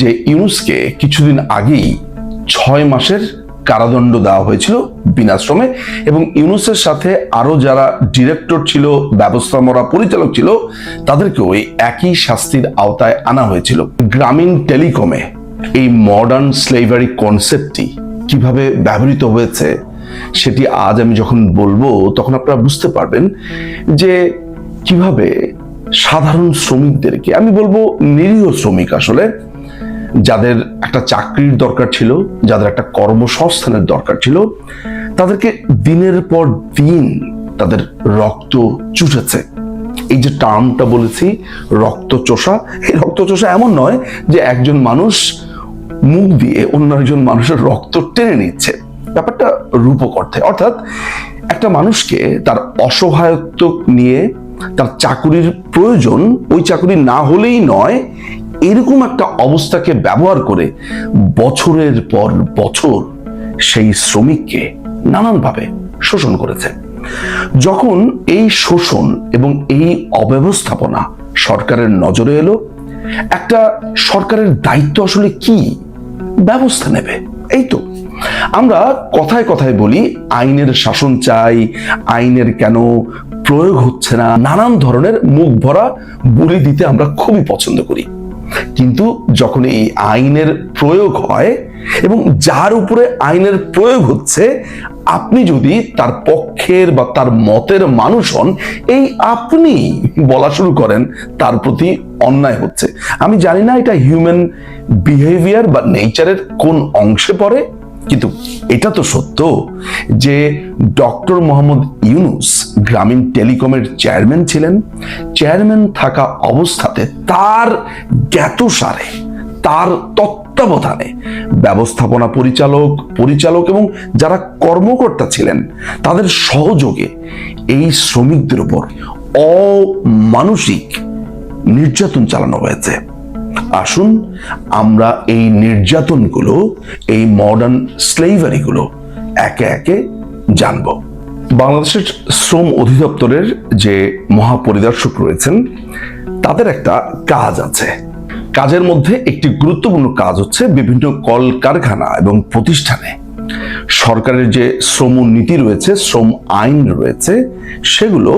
যে ইউনুসকে কিছুদিন আগেই ছয় মাসের কারাদণ্ড দেওয়া হয়েছিল বিনাশ্রমে এবং ইউনুসের সাথে আরও যারা ডিরেক্টর ছিল, ব্যবস্থাপনা পরিচালক ছিল তাদেরকে ওই একই শাস্তির আওতায় আনা হয়েছিল। গ্রামীণ টেলিকমে এই মডার্ন স্লেভারি কনসেপ্টটি কীভাবে ব্যবহৃত হয়েছে, সেটি আজ আমি যখন বলব, তখন আপনারা বুঝতে পারবেন যে কীভাবে সাধারণ শ্রমিকদেরকে, আমি বলব নিরীহ শ্রমিক আসলে যাদের একটা চাকরির দরকার ছিল, যাদের একটা কর্মসংস্থানের দরকার ছিল, তাদেরকে দিনের পর দিন তাদের রক্ত চুষেছে। এই যে টার্মটা বলেছি রক্ত চোষা এই রক্ত চোষা এমন নয় যে একজন মানুষ মুখ দিয়ে অন্য একজন মানুষের রক্ত টেনে নিচ্ছে। ব্যাপারটা রূপক অর্থে। অর্থাৎ একটা মানুষকে তার অসহায়ত্ব নিয়ে তার চাকুরির প্রয়োজন, ওই চাকুরি না হলেই নয় এরকম একটা অবস্থাকে ব্যবহার করে বছরের পর বছর সেই শ্রমিককে নানানভাবে শোষণ করেছে। যখন এই শোষণ এবং এই অব্যবস্থাপনা সরকারের নজরে এলো, একটা সরকারের দায়িত্ব আসলে কি? ব্যবস্থা নেবে। এই তো। আমরা কথায় কথায় বলি, আইনের শাসন চাই, আইনের কেন প্রয়োগ হচ্ছে না, নানান ধরনের মুখ ভরা বলি দিতে আমরা খুবই পছন্দ করি। কিন্তু যখন এই আইনের প্রয়োগ হয় এবং যার উপরে আইনের প্রয়োগ হচ্ছে, আপনি যদি তার পক্ষের বা তার মতের মানুষ হন, এই আপনি বলা শুরু করেন, তার প্রতি অন্যায় হচ্ছে। আমি জানি না এটা হিউম্যান বিহেভিয়ার বা নেচারের কোন অংশে পড়ে কিন্তু এটা তো সত্য যে ডক্টর মোহাম্মদ ইউনুস গ্রামীণ টেলিকমের চেয়ারম্যান ছিলেন। চেয়ারম্যান থাকা অবস্থাতে তার জ্ঞাতসারে, তার তত্ত্বাবধানে ব্যবস্থাপনা পরিচালক পরিচালক এবং যারা কর্মকর্তা ছিলেন, তাদের সহযোগে এই শ্রমিকদের উপর অমানসিক নির্যাতন চালানো হয়েছে। আসুন, আমরা এই নির্যাতনগুলো, এই মডার্ন স্লেভারিগুলো একে একে জানব। বাংলাদেশের শ্রম অধিদপ্তরের যে মহাপরিদর্শক রয়েছেন, তাদের একটা কাজ আছে। কাজের মধ্যে একটি গুরুত্বপূর্ণ কাজ হচ্ছে বিভিন্ন কলকারখানা এবং প্রতিষ্ঠানে সরকারের যে শ্রম নীতি রয়েছে, শ্রম আইন রয়েছে, সেগুলো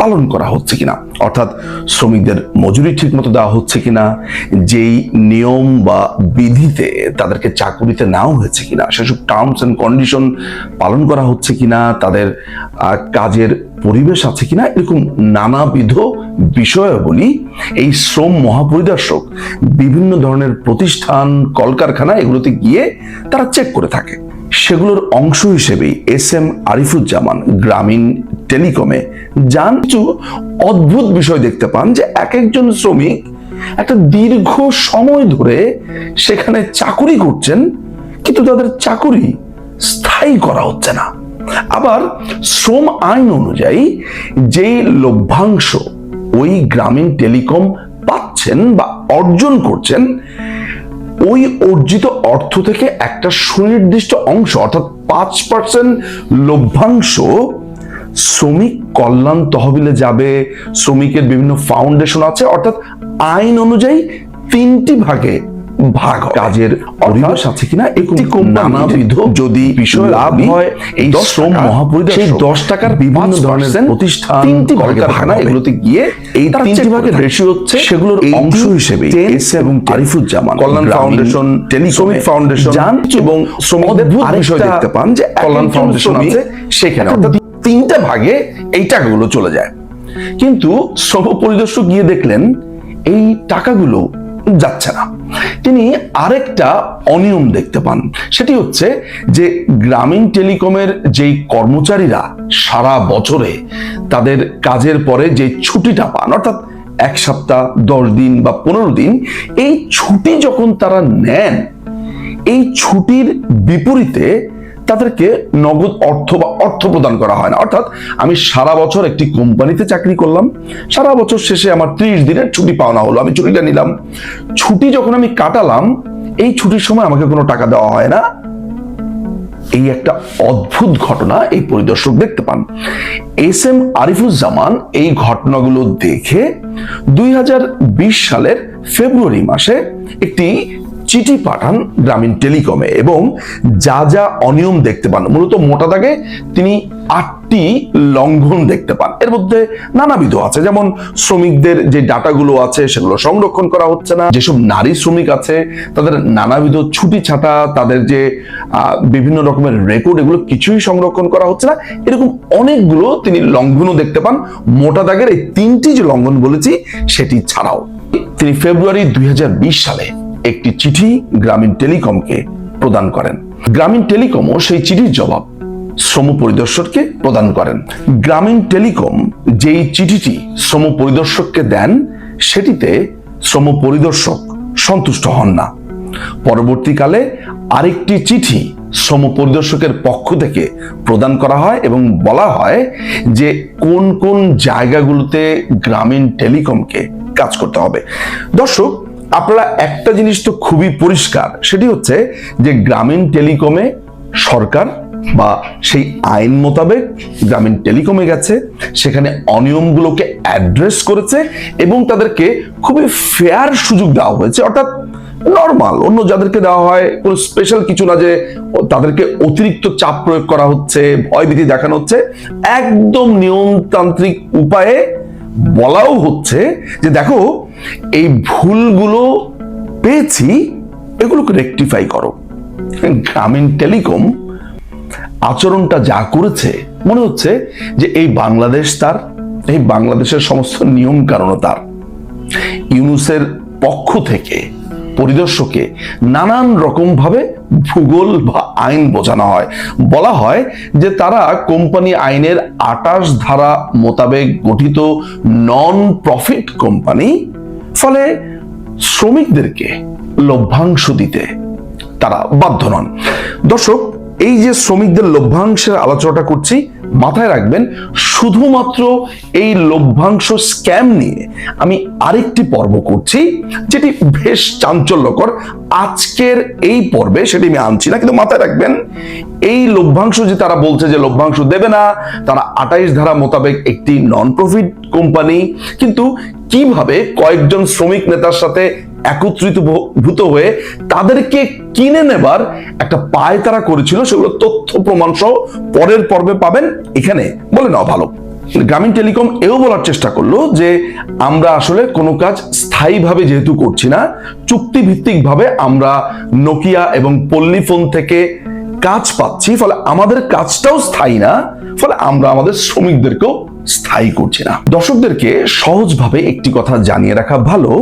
পালন করা হচ্ছে কিনা? অর্থাৎ শ্রমিকদের মজুরি ঠিক মতো দেওয়া হচ্ছে কিনা? যেই নিয়ম বা বিধিতে তাদেরকে চাকুরিতে নেওয়া হয়েছে কিনা? সেসব টার্মস অ্যান্ড কন্ডিশন পালন করা হচ্ছে কিনা? তাদের কাজের পরিবেশ আছে কিনা? এরকম নানাবিধ বিষয়াবলী এই শ্রম মহাপরিদর্শক বিভিন্ন ধরনের প্রতিষ্ঠান, কলকারখানা এগুলোতে গিয়ে তারা চেক করে থাকে। সেগুলোর অংশ হিসেবেই এস এম আরিফুজ্জামান গ্রামীণ টেলিকমে যান কিছু অদ্ভুত বিষয় দেখতে পান যে এক একজন শ্রমিক একটা দীর্ঘ সময় ধরে সেখানে চাকুরি করছেন, কিন্তু তাদের চাকুরি স্থায়ী করা হচ্ছে না। আবার শ্রম আইন অনুযায়ী যেই লভ্যাংশ ওই গ্রামীণ টেলিকম পাচ্ছেন বা অর্জন করছেন, ওই অর্জিত অর্থ থেকে একটা সুনির্দিষ্ট অংশ, অর্থাৎ পাঁচ পার্সেন্ট লভ্যাংশ শ্রমিক কল্যাণ তহবিলে যাবে শ্রমিকের বিভিন্ন ফাউন্ডেশন আছে অর্থাৎ আইন অনুযায়ী তিনটি ভাগে ভাগ কাজের পরিবেশ আছে কিনা একটি নানাবিধ যদি বিষয় লাভ হয় এই শ্রম মহাপরিদর্শক সেই দশ টাকার বিভিন্ন ধরনের প্রতিষ্ঠান তিনটি ভাগে ভাগ। এগুলোতে গিয়ে এই তিনটি ভাগের রেশিও হচ্ছে সেগুলোর অংশ হিসেবে এস এবং আরিফুজ্জামান কল্যাণ ফাউন্ডেশন ফাউন্ডেশন যান এবং শ্রমিকদের আরেক বিষয় দেখতে পান যে কল্যাণ ফাউন্ডেশন আছে সেখানে। তিনটা ভাগে এই টাকাগুলো চলে যায়। কিন্তু শ্রম পরিদর্শক গিয়ে দেখলেন এই টাকাগুলো যাচ্ছে না। তিনি আরেকটা অনিয়ম দেখতে পান। সেটি হচ্ছে যে গ্রামীণ টেলিকমের যেই কর্মচারীরা সারা বছরে তাদের কাজের পরে যে ছুটিটা পান, অর্থাৎ এক সপ্তাহ, দশ দিন বা পনেরো দিন, এই ছুটি যখন তারা নেন, এই ছুটির বিপরীতে তাদেরকে নগদ অর্থ বা অর্থ প্রদান করা হয় না। অর্থাৎ আমি সারা বছর একটি কোম্পানিতে চাকরি করলাম, সারা বছর শেষে আমার ত্রিশ দিনের ছুটি পাওনা হলো, আমি ছুটিটা নিলাম। ছুটি যখন আমি কাটালাম, এই ছুটির সময় আমাকে কোনো টাকা দেওয়া হয় না। এই একটা অদ্ভুত ঘটনা এই পরিদর্শক দেখতে পান। এস এম আরিফুজ্জামান এই ঘটনাগুলো দেখে দুই হাজার বিশ সালের ফেব্রুয়ারি মাসে একটি চিঠি পাঠান গ্রামীণ টেলিকমে এবং যা যা অনিয়ম দেখতে পান, মূলত মোটা দাগে তিনি আটটি লঙ্ঘন দেখতে পান। এর মধ্যে নানাবিধ আছে, যেমন শ্রমিকদের যে ডাটাগুলো আছে সেগুলো সংরক্ষণ করা হচ্ছে না, যেসব নারী শ্রমিক আছে তাদের নানাবিধ ছুটি ছাটা, তাদের যে বিভিন্ন রকমের রেকর্ড এগুলো কিছুই সংরক্ষণ করা হচ্ছে না। এরকম অনেকগুলো তিনি লঙ্ঘনও দেখতে পান, মোটা দাগের এই তিনটি যে লঙ্ঘন বলেছি সেটি ছাড়াও। তিনি ফেব্রুয়ারি দুই হাজার বিশ সালে একটি চিঠি গ্রামীণ টেলিকমকে প্রদান করেন। গ্রামীণ টেলিকমও সেই চিঠির জবাব শ্রম পরিদর্শককে প্রদান করেন। গ্রামীণ টেলিকম যেই চিঠিটি শ্রম পরিদর্শককে দেন, সেটিতে শ্রম পরিদর্শক সন্তুষ্ট হন না। পরবর্তীকালে আরেকটি চিঠি শ্রম পরিদর্শকের পক্ষ থেকে প্রদান করা হয় এবং বলা হয় যে কোন কোন জায়গাগুলোতে গ্রামীণ টেলিকমকে কাজ করতে হবে। দর্শক আপনারা একটা জিনিস তো খুবই পরিষ্কার, সেটি হচ্ছে যে গ্রামীণ টেলিকমে সরকার বা সেই আইন মোতাবেক গ্রামীণ টেলিকমে গেছে, সেখানে অনিয়মগুলোকে অ্যাড্রেস করেছে এবং তাদেরকে খুবই ফেয়ার সুযোগ দেওয়া হয়েছে। অর্থাৎ নর্মাল অন্য যাদেরকে দেওয়া হয়, কোনো স্পেশাল কিছু না যে তাদেরকে অতিরিক্ত চাপ প্রয়োগ করা হচ্ছে ভয়ভীতি দেখানো হচ্ছে। একদম নিয়মতান্ত্রিক উপায়ে বলাও হচ্ছে যে দেখো, এই ভুলগুলো পেয়েছি, এগুলোকে রেকটিফাই করো। গ্রামীণ টেলিকম আচরণটা যা করেছে, মনে হচ্ছে যে এই বাংলাদেশ তার, এই বাংলাদেশের সমস্ত নিয়ম কারণ তার। ইউনুসের পক্ষ থেকে পরিদর্শকে নানান রকম ভাবে ভূগোল বা আইন বোঝানো হয়। বলা হয় যে তারা কোম্পানি আইনের আটাশ ধারা মোতাবেক গঠিত নন প্রফিট কোম্পানি, ফলে শ্রমিকদেরকে লভ্যাংশ দিতে তারা বাধ্য নন। দর্শক, এই যে শ্রমিকদের লভ্যাংশের আলোচনাটা করছি মাথায় রাখবেন, শুধুমাত্র এই লভ্যাংশ স্ক্যাম নিয়ে আমি আরেকটি পর্ব করছি, যেটি বেশ চাঞ্চল্যকর। আজকের এই পর্বে সেটি আমি আনছি না, কিন্তু মাথায় রাখবেন, এই লভ্যাংশ যে তারা বলছে যে লভ্যাংশ দেবে না, তারা আটাইশ ধারা মোতাবেক একটি নন প্রফিট কোম্পানি কিন্তু কীভাবে কয়েকজন শ্রমিক নেতার সাথে একত্রিত ভূত হয়ে তাদেরকে কিনে নেবার একটা পায় তারা করেছিল, সেগুলো তথ্য প্রমাণ সহ পরের পর্বে পাবেন। এখানে বলে নাও ভালো। গ্রামীণ টেলিকম এও বলার চেষ্টা করল যে আমরা আসলে কোনো কাজ স্থায়ীভাবে যেহেতু করছি না চুক্তিভিত্তিক ভাবে আমরা নোকিয়া এবং পল্লী ফোন থেকে কাজ পাচ্ছি, ফলে আমাদের কাজটাও স্থায়ী না, ফলে আমরা আমাদের শ্রমিকদেরকেও স্থায়ী করছি না। দর্শকদেরকে সহজভাবে একটি কথা জানিয়ে রাখা ভালো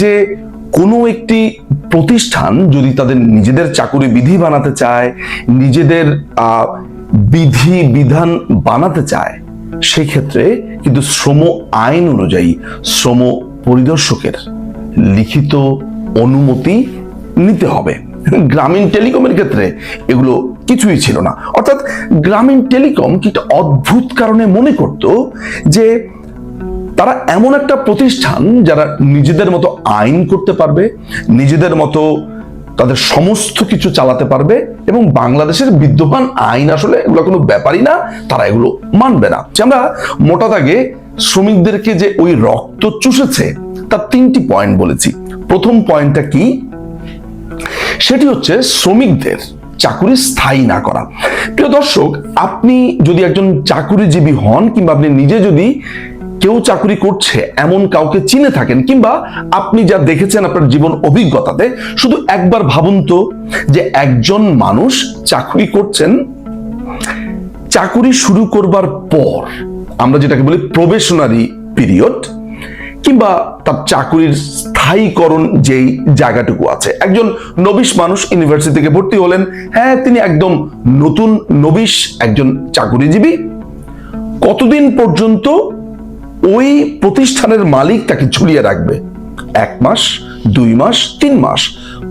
যে কোনো একটি প্রতিষ্ঠান যদি তাদের নিজেদের চাকুরি বিধি বানাতে চায়, নিজেদের বিধি, বিধান বানাতে চায়, সেক্ষেত্রে কিন্তু শ্রম আইন অনুযায়ী শ্রম পরিদর্শকের লিখিত অনুমতি নিতে হবে। গ্রামীণ টেলিকমের ক্ষেত্রে এগুলো কিছুই ছিল না। অর্থাৎ গ্রামীণ টেলিকম কি অদ্ভুত কারণে মনে করত যে তারা এমন একটা প্রতিষ্ঠান যারা নিজেদের মতো আইন করতে পারবে, নিজেদের মতো তাদের সমস্ত কিছু চালাতে পারবে এবং বাংলাদেশের বিদ্যমান আইন আসলে এগুলো কোনো ব্যাপারই না, তারা এগুলো মানবে না। আমরা মোটা দাগে শ্রমিকদেরকে যে ওই রক্ত চুষেছে, তার তিনটি পয়েন্ট বলেছি। প্রথম পয়েন্টটা কি? সেটি হচ্ছে শ্রমিকদের চাকুরি স্থায়ী না করা। প্রিয় দর্শক, আপনি যদি একজন চাকুরিজীবী হন কিংবা আপনি নিজে যদি কেউ চাকরি করছে, এমন কাউকে চিনে থাকেন কিংবা আপনি যা দেখেছেন আপনার জীবন অভিজ্ঞতাতে, শুধু একবার ভাবুন তো যে একজন মানুষ চাকরি করছেন, চাকুরি শুরু করবার পর, আমরা যেটাকে বলি প্রবেশনারি পিরিয়ড, কিংবা তার চাকুরির স্থায়ীকরণ যেই জায়গাটুকু আছে। একজন নবিশ মানুষ ইউনিভার্সিটি থেকে ভর্তি হলেন হ্যাঁ তিনি একদম নতুন নবিশ, একজন চাকুরিজীবী। কতদিন পর্যন্ত ওই প্রতিষ্ঠানের মালিক তাকে ঝুলিয়ে রাখবে। এক মাস, দুই মাস, তিন মাস।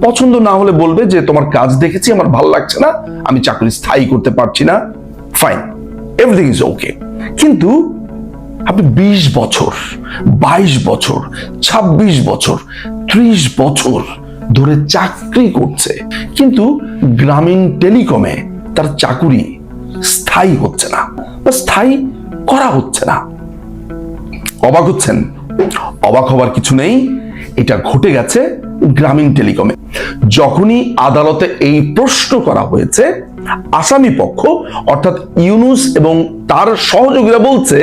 পছন্দ না হলে বলবে যে, তোমার কাজ দেখেছি, আমার ভালো লাগছে না, আমি চাকরি স্থায়ী করতে পারছি না। ফাইন এভরিথিং ইজ ওকে কিন্তু আপনি বিশ বছর, বাইশ বছর ২৬ বছর, ত্রিশ বছর ধরে চাকরি করছে, কিন্তু গ্রামীণ টেলিকমে তার চাকুরি স্থায়ী হচ্ছে না বা স্থায়ী করা হচ্ছে না। অবাক হচ্ছেন? অবাক হবার কিছু নেই, এটা ঘটে গেছে গ্রামীণ টেলিকমে। যখনই আদালতে এই প্রশ্ন করা হয়েছে, আসামি পক্ষ, অর্থাৎ ইউনুস এবং তার সহযোগীরা বলছে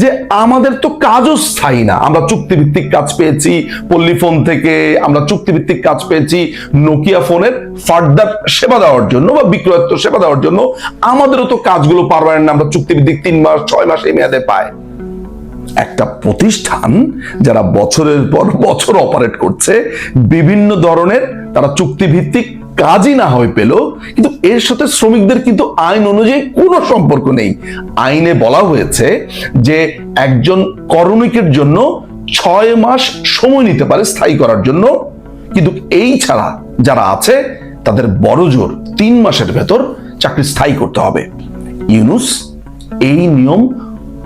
যে আমাদের তো কাজও স্থায়ী না। আমরা চুক্তিভিত্তিক কাজ পেয়েছি পল্লীফোন থেকে আমরা চুক্তিভিত্তিক কাজ পেয়েছি, নোকিয়া ফোনের ফার্দার সেবা দেওয়ার জন্য বা বিক্রয়ত্ব সেবা দেওয়ার জন্য আমাদেরও তো কাজগুলো পারমানেন্ট না, আমরা চুক্তিভিত্তিক তিন মাস, ছয় মাস এই মেয়াদে পায়। একটা প্রতিষ্ঠান যারা বছরের পর বছর অপারেট করছে, বিভিন্ন ধরনের তারা চুক্তিভিত্তিক কাজই না হয়ে পেল, কিন্তু এর সাথে শ্রমিকদের কিন্তু আইন অনুযায়ী কোনো সম্পর্ক নেই। আইনে বলা হয়েছে যে একজন করণিকের জন্য ছয় মাস সময় নিতে পারে স্থায়ী করার জন্য, কিন্তু এই ছাড়া যারা আছে, তাদের বড় জোর তিন মাসের ভেতর চাকরি স্থায়ী করতে হবে। ইউনুস এই নিয়ম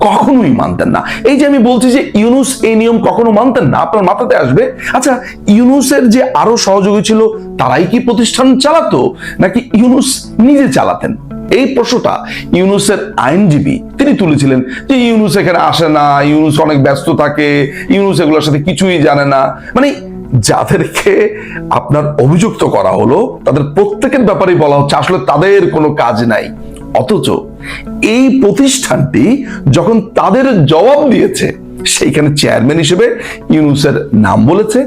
কখনোই মানতেন না। এই যে আমি বলছি যে ইউনুস এই নিয়ম কখনো মানতেন না, আপনার মাথাতে আসবে? আচ্ছা ইউনুসের যে আরও সহযোগী ছিল, তারাই কি প্রতিষ্ঠান চালাতো, নাকি ইউনুস নিজে চালাতেন? এই প্রশ্নটা ইউনুসের আইনজীবী, তিনি তুলেছিলেন যে ইউনুস এখানে আসে না, ইউনুস অনেক ব্যস্ত থাকে, ইউনুস এগুলোর সাথে কিছুই জানে না। মানে যাদেরকে আপনার অভিযুক্ত করা হলো, তাদের প্রত্যেকের ব্যাপারেই বলা হচ্ছে, আসলে তাদের কোনো কাজ নাই। অথচ এই প্রতিষ্ঠানটি যখন তাদের জবাব দিয়েছে, সেইখানে চেয়ারম্যান হিসেবে ইউনুসের নাম বলেছে।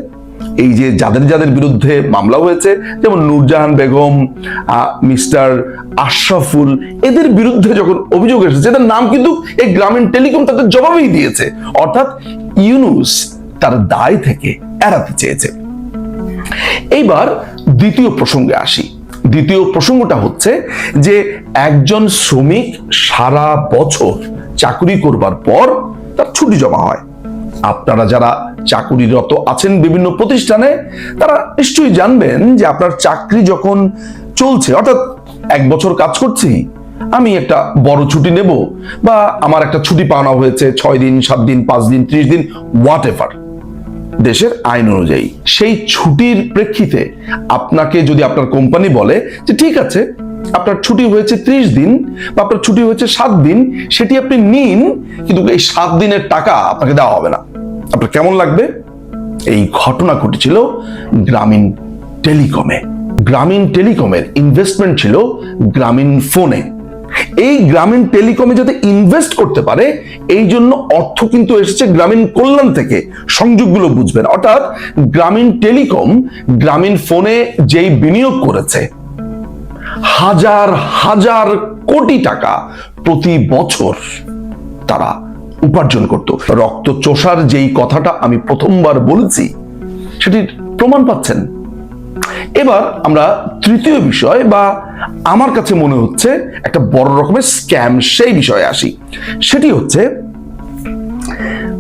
এই যে যাদের যাদের বিরুদ্ধে মামলা হয়েছে, যেমন নূরজাহান বেগম মিস্টার আশরাফুল, এদের বিরুদ্ধে যখন অভিযোগ এসেছে, এদের নাম কিন্তু এই গ্রামীণ টেলিকম তাদের জবাবেই দিয়েছে। অর্থাৎ ইউনুস তার দায় থেকে এড়াতে চেয়েছে। এইবার দ্বিতীয় প্রসঙ্গে আসি। দ্বিতীয় প্রসঙ্গটা হচ্ছে যে একজন শ্রমিক সারা বছর চাকরি করবার পর তার ছুটি জমা হয়। আপনারা যারা চাকুরিরত আছেন বিভিন্ন প্রতিষ্ঠানে, তারা নিশ্চয়ই জানবেন যে আপনার চাকরি যখন চলছে, অর্থাৎ এক বছর কাজ করছি, আমি একটা বড় ছুটি নেব বা আমার একটা ছুটি পাওনা হয়েছে, ছয় দিন, সাত দিন, পাঁচ দিন, ত্রিশ দিন হোয়াট এভার দেশের আইন অনুযায়ী। সেই ছুটির প্রেক্ষিতে আপনাকে যদি আপনার কোম্পানি বলে যে, ঠিক আছে, আপনার ছুটি হয়েছে ত্রিশ দিন বা আপনার ছুটি হয়েছে সাত দিন, সেটি আপনি নিন, কিন্তু এই সাত দিনের টাকা আপনাকে দেওয়া হবে না। আপনার কেমন লাগবে? এই ঘটনা ঘটেছিল গ্রামীণ টেলিকমে। গ্রামীণ টেলিকমের ইনভেস্টমেন্ট ছিল গ্রামীণ ফোনে এই গ্রামীণ টেলিকমে যাতে ইনভেস্ট করতে পারে, এই জন্য অর্থ কিন্তু এসেছে গ্রামীণ কল্যাণ থেকে। সংযোগগুলো বুঝবেন। অর্থাৎ গ্রামীণ টেলিকম গ্রামীণ ফোনে যেই বিনিয়োগ করেছে, হাজার হাজার কোটি টাকা প্রতি বছর তারা উপার্জন করত। রক্ত চোষার যেই কথাটা আমি প্রথমবার বলছি, সেটির প্রমাণ পাচ্ছেন? এবার আমরা তৃতীয় বিষয় বা আমার কাছে মনে হচ্ছে একটা বড় রকমের স্ক্যাম সেই বিষয়ে আসি। সেটি হচ্ছে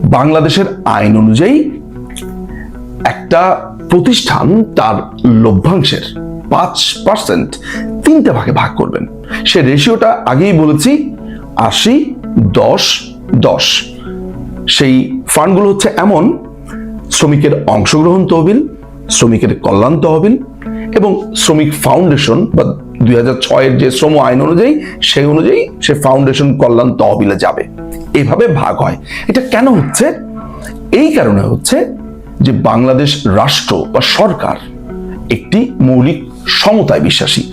বাংলাদেশের আইন অনুযায়ী একটা প্রতিষ্ঠান তার লভ্যাংশের পাঁচ পার্সেন্ট তিনটে ভাগে ভাগ করবেন। সে রেশিওটা আগেই বলেছি, আশি, দশ দশ। সেই ফান্ডগুলো হচ্ছে এমন, শ্রমিকের অংশগ্রহণ তহবিল শ্রমিকের কল্যাণ তহবিল এবং শ্রমিক ফাউন্ডেশন বা দুই হাজার ছয়ের যে শ্রম আইন অনুযায়ী, সেই অনুযায়ী সে ফাউন্ডেশন কল্যাণ তহবিলে যাবে। এইভাবে ভাগ হয়। এটা কেন হচ্ছে? এই কারণে হচ্ছে যে বাংলাদেশ রাষ্ট্র বা সরকার একটি মৌলিক সমতায় বিশ্বাসী।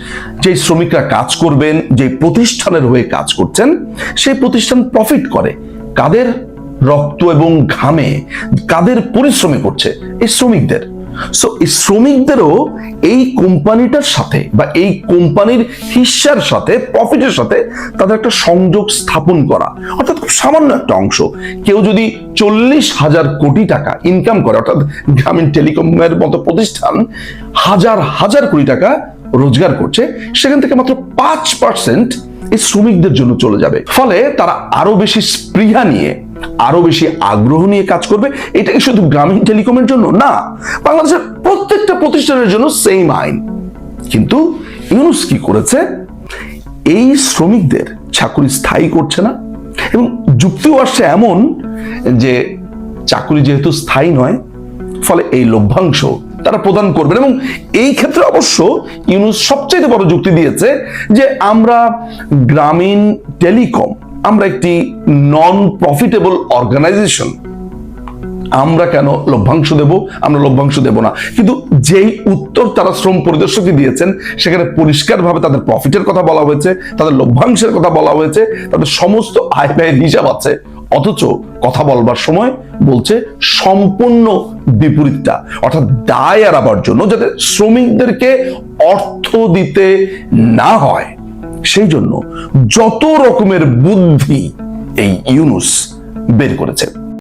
যে শ্রমিকরা কাজ করবেন যে প্রতিষ্ঠানের হয়ে কাজ করছেন, সেই প্রতিষ্ঠান প্রফিট করে। কাদের রক্ত এবং ঘামে, কাদের পরিশ্রমে করছে এই শ্রমিকদের। সো এই শ্রমিকদেরও এই কোম্পানিটার সাথে বা এই কোম্পানির হিস্সার সাথে প্রফিটের সাথে তাদের একটা সংযোগ স্থাপন করা, অর্থাৎ খুব সামান্য একটা অংশ। কেউ যদি চল্লিশ হাজার কোটি টাকা ইনকাম করে, অর্থাৎ গ্রামীণ টেলিকমের মতো প্রতিষ্ঠান, হাজার হাজার কোটি টাকা রোজগার করছে, সেখান থেকে মাত্র পাঁচ পার্সেন্ট এই শ্রমিকদের জন্য চলে যাবে। ফলে তারা আরও বেশি স্পৃহা নিয়ে আরও বেশি আগ্রহ নিয়ে কাজ করবে এটা কি শুধু গ্রামীণ টেলিকমের জন্য না, বাংলাদেশের প্রত্যেকটা প্রতিষ্ঠানের জন্য সেম আইন। কিন্তু ইউনুস কি করেছে? এই শ্রমিকদের চাকুরি স্থায়ী করছে না, এবং যুক্তিও আসছে এমন যে চাকুরি যেহেতু স্থায়ী নয়, ফলে এই লভ্যাংশ তারা প্রদান করবেন। এবং এই ক্ষেত্রে অবশ্য ইউনুস সবচেয়ে বড় যুক্তি দিয়েছে যে আমরা গ্রামীণ টেলিকম আমরা একটি নন প্রফিটেবল অর্গানাইজেশন আমরা কেন লভ্যাংশ দেব? আমরা লভ্যাংশ দেব না। কিন্তু যেই উত্তর তারা শ্রম পরিদর্শকে দিয়েছেন, সেখানে পরিষ্কারভাবে তাদের প্রফিটের কথা বলা হয়েছে, তাদের লভ্যাংশের কথা বলা হয়েছে, তাদের সমস্ত আয় ব্যয়ের হিসাব আছে। অথচ কথা বলবার সময় বলছে সম্পূর্ণ বিপরীতটা, অর্থাৎ দায় এড়াবার জন্য যাতে শ্রমিকদেরকে অর্থ দিতে না হয়। সেই জন্য যত রকমের বুদ্ধি এই ইউনুস বের করেছে।